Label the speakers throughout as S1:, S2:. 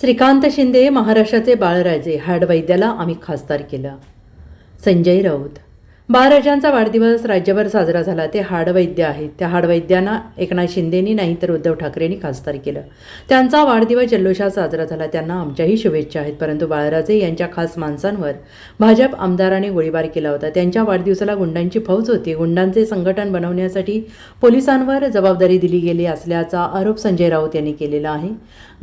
S1: श्रीकांत शिंदे महाराष्ट्राचे बाळराजे हाडवैद्याला आम्ही खासदार केलं. संजय राऊत बाळराजांचा वाढदिवस राज्यभर साजरा झाला. ते हाडवैद्य आहेत. त्या हाडवैद्यांना एकनाथ शिंदेनी नाही तर उद्धव ठाकरेंनी खासदार केलं. त्यांचा वाढदिवस जल्लोषात साजरा झाला. त्यांना आमच्याही शुभेच्छा आहेत. परंतु बाळराजे यांच्या खास माणसांवर भाजप आमदाराने गोळीबार केला होता. त्यांच्या वाढदिवसाला गुंडांची फौज होती. गुंडांचे संघटन बनवण्यासाठी पोलिसांवर जबाबदारी दिली गेली असल्याचा आरोप संजय राऊत यांनी केलेला आहे.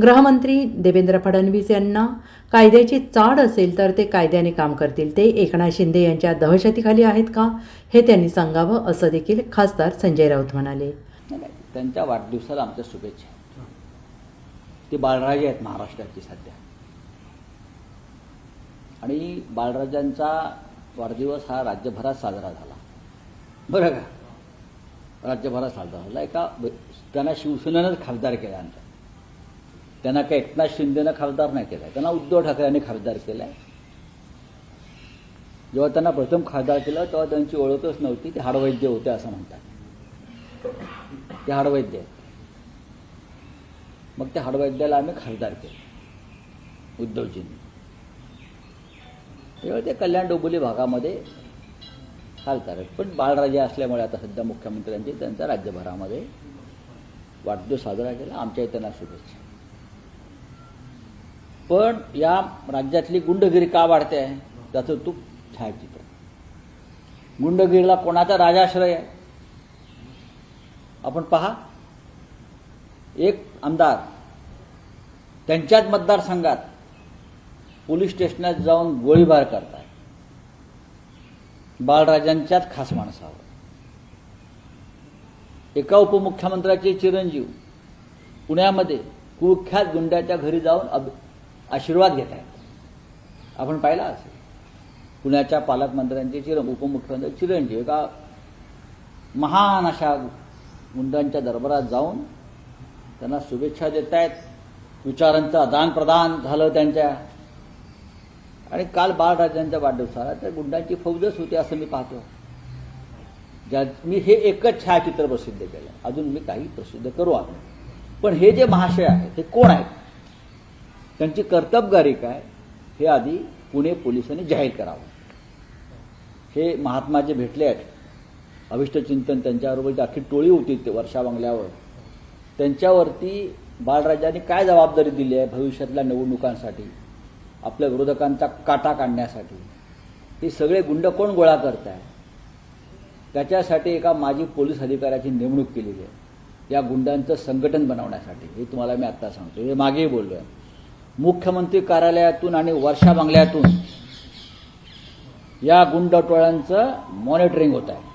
S1: गृहमंत्री देवेंद्र फडणवीस यांना कायद्याची चाड असेल तर ते कायद्याने काम करतील. ते एकनाथ शिंदे यांच्या दहशतीखाली आहेत का? हे त्यांनी सांगावं असं देखील खासदार संजय राऊत म्हणाले.
S2: त्यांच्या वाढदिवसाला आमच्या शुभेच्छा ते बाळराजे आहेत महाराष्ट्राची सध्या. आणि बाळराजांचा वाढदिवस हा राज्यभरात साजरा झाला. बरं का? राज्यभरात साजरा झाला. एका त्यांना शिवसेनेनंच खासदार केला आमच्या. त्यांना काही एकनाथ शिंदेनं खासदार नाही केलाय. त्यांना उद्धव ठाकरेंनी खासदार केलाय. जेव्हा त्यांना प्रथम खासदार केलं तेव्हा त्यांची ओळखच नव्हती. ते हाडवैद्य होते असं म्हणतात. ते हाडवैद्य आहेत. मग त्या हाडवैद्याला आम्ही खासदार केलं उद्धवजींनी. तेव्हा ते कल्याण डोंबिवली भागामध्ये खासदार आहेत. पण बाळराजे असल्यामुळे आता सध्या मुख्यमंत्र्यांची त्यांचा राज्यभरामध्ये वाढदिवस साजरा केला. आमच्या त्यांना शुभेच्छा. पण या राज्यातली गुंडगिरी का वाढते आहे? त्याचं तू छायाचित्र. गुंडगिरीला कोणाचा राजाश्रय आहे? आपण पहा. एक आमदार त्यांच्याच मतदारसंघात पोलीस स्टेशनात जाऊन गोळीबार करताय. बाळराजांच्याच खास माणसावर. एका उपमुख्यमंत्र्याचे चिरंजीव पुण्यामध्ये कुख्यात गुंड्याच्या घरी जाऊन अब आशीर्वाद घेत आहेत. आपण पाहिला असेल. पुण्याच्या पालकमंत्र्यांचे चिर उपमुख्यमंत्री चिरंजीव एका महान अशा गुंडांच्या दरबारात जाऊन त्यांना शुभेच्छा देत आहेत. विचारांचं आदान प्रदान झालं त्यांच्या. आणि काल बाळराजांच्या वाढदिवसाला त्या गुंडांची फौजच होती असं मी पाहतो. ज्या मी हे एकच छायाचित्र प्रसिद्ध केलं. अजून मी काही प्रसिद्ध करू आलो पण हे जे महाशय आहेत हे कोण आहेत? त्यांची कर्तबगारी काय हे आधी पुणे पोलिसांनी जाहीर करावं. हे महात्मा जे भेटले आहेत. अभिष्ट चिंतन त्यांच्याबरोबर जी अख्खी टोळी होती ते वर्षा बंगल्यावर. त्यांच्यावरती बाळराजांनी काय जबाबदारी दिली आहे भविष्यातल्या निवडणुकांसाठी? आपल्या विरोधकांचा काटा काढण्यासाठी. हे सगळे गुंड कोण गोळा करत आहे त्याच्यासाठी एका माजी पोलीस अधिकाऱ्याची नेमणूक केलेली आहे. या गुंडांचं संघटन बनवण्यासाठी. हे तुम्हाला मी आता सांगतो हे मागेही बोललो आहे मुख्यमंत्री कार्यालयातून आणि वर्षा बंगल्यातून या गुंड टोळ्यांचं मॉनिटरिंग होत आहे.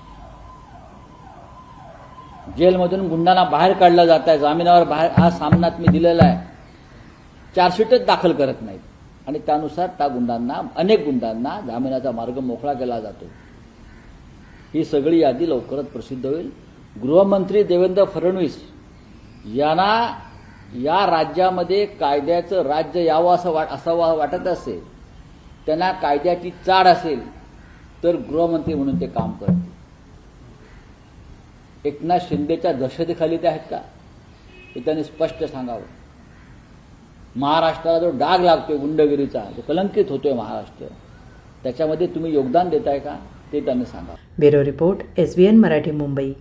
S2: जेलमधून गुंडांना बाहेर काढलं जात आहे. जामिनावर बाहेर हा सामनात मी दिलेला आहे. चार्जशीटच दाखल करत नाहीत. आणि त्यानुसार त्या गुंडांना अनेक गुंडांना जामिनाचा मार्ग मोकळा केला जातो. ही सगळी यादी लवकरच प्रसिद्ध होईल. गृहमंत्री देवेंद्र फडणवीस यांना या राज्यामध्ये कायद्याचं राज्य यावं असं वाट असावं वाटत असेल त्यांना कायद्याची चाड असेल तर गृहमंत्री म्हणून ते काम करते एकनाथ शिंदेच्या दहशतीखाली ते आहेत का? हे त्यांनी स्पष्ट सांगावं. महाराष्ट्राला जो डाग लागतोय गुंडगिरीचा जो कलंकित होतोय महाराष्ट्र त्याच्यामध्ये तुम्ही योगदान देताय का? ते त्यांनी सांगा
S1: bureau report S B N Marathi Mumbai.